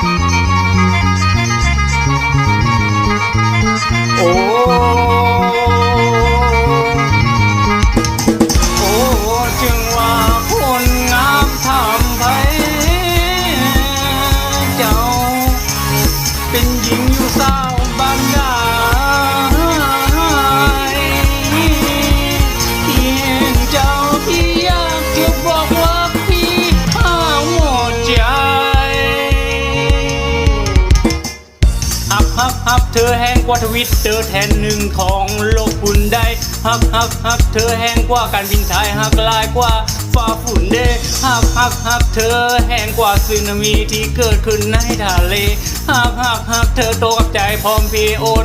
Música ธอแห้งกว่าทวิตเตอร์แทนหนึ่งของโลกฝุ่นได้ฮักฮักฮักเธอแห้งกว่าการบินไทยฮักลายกว่าฟ้าฝุ่นเดฮักฮักฮักเธอแห้งกว่าสึนามิที่เกิดขึ้นในทะเลฮักฮักฮักเธอโตกับใจพร้อมเพรีโอน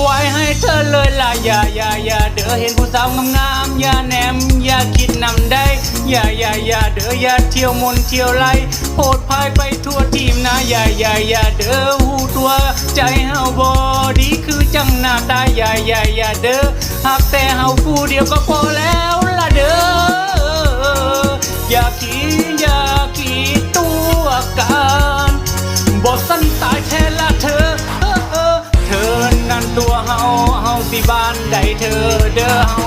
ไว้ให้เธอเลยล่ะอย่าอย่าอย่าเด้อเห็นผู้สาวงามๆอย่าแนมอย่าคิดนำได้อย่าอย่าอย่าเด้ออย่าเที่ยวมนเที่ยวไล่โพดพายไปทั่วทีมนะอย่าอย่าอย่าเด้อ ว ใจเฮาบอดีคือจังหน้าตาอย่าอย่าอย่าเด้อหากแต่เฮาผู้เดียวก็พอแล้วละเด้ออย่าคิดอย่าคิดตัวกันบทสันตายแท้ละเธอเออเธอนั่นตัวเฮาเฮาสิบ้านใดเธอเด้อเฮา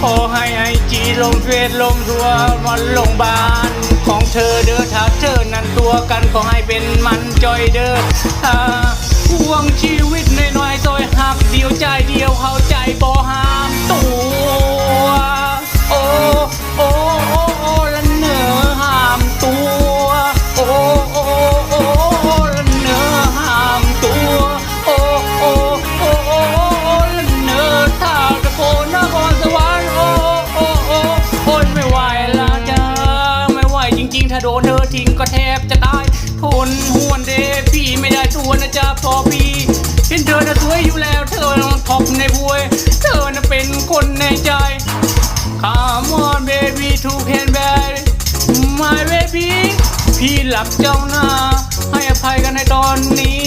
ขอให้ไอจี ลงเฟซลงทัวร์วันลงบานของเธอเด้อถ้าเธอนั้นตัวกันขอให้เป็นมันจอยเด้อถ้าห่วงชีวิตน้อยๆซอยหักเดียวใจเดียวเข้าใจบ่หามตัว ในบวย เธอน่ะเป็นคนในใจ Come on baby to can bear my baby พี่หลักเจ้าหน้า ให้อภัยกันในตอนนี้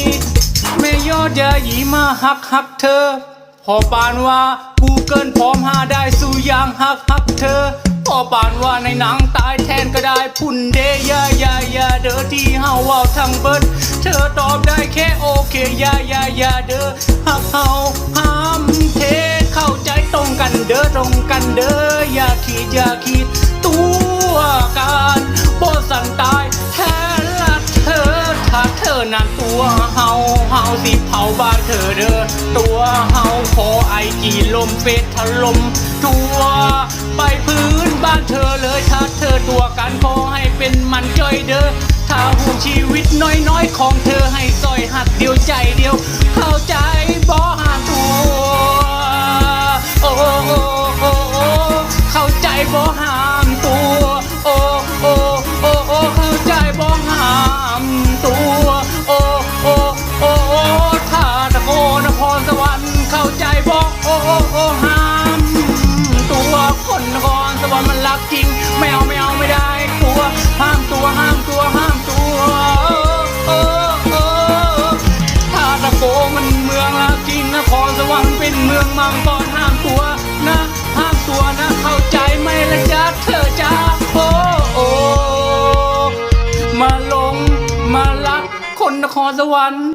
ไม่ยอดอย่าหยีมาหักหักเธอ พอปานว่ากูเกินพร้อมหาได้สู่ยางหักหักเธอ พอปานว่าในหนังตายแทนก็ได้พุ่นเดยายายาเด้อที่เฮาเว่าทั้งเบิด เธอตอบได้แค่โอเคยายายาเด้อหักเฮาหา เทเข้าใจตรงกันเด้อตรงกันเด้ออย่าคิดอย่าคิดตัวกันบ่สันตายแท้ละเธอถ้าเธอนั้นตัวเฮาเฮาสิเผาบ้านเธอเด้อตัวเฮาขอไอจีลมเฟซถล่มตัวไปพื้นบ้านเธอเลยถ้าเธอตัวกันขอให้เป็นมันจอยเด้อถ้าหูชีวิตน้อยๆของเธอให้ซอยหักเดียวใจเดียว เข้าใจบ่หามตัว บ่ห้ามตัว โอ้โอ้โอ้โอ้เข้าใจบ่ห้ามตัว โอ้โอ้โอ้โอ้ถ้าตะโกนพรสวรรค์เข้าใจบ่โอ้โอ้โอ้ห้ามตัวคนนครสวรรค์มันรักจริงไม่เอาไม่เอาไม่ได้กลัวห้ามตัวห้ามตัวห้าม มาลักคนนครสวรรค์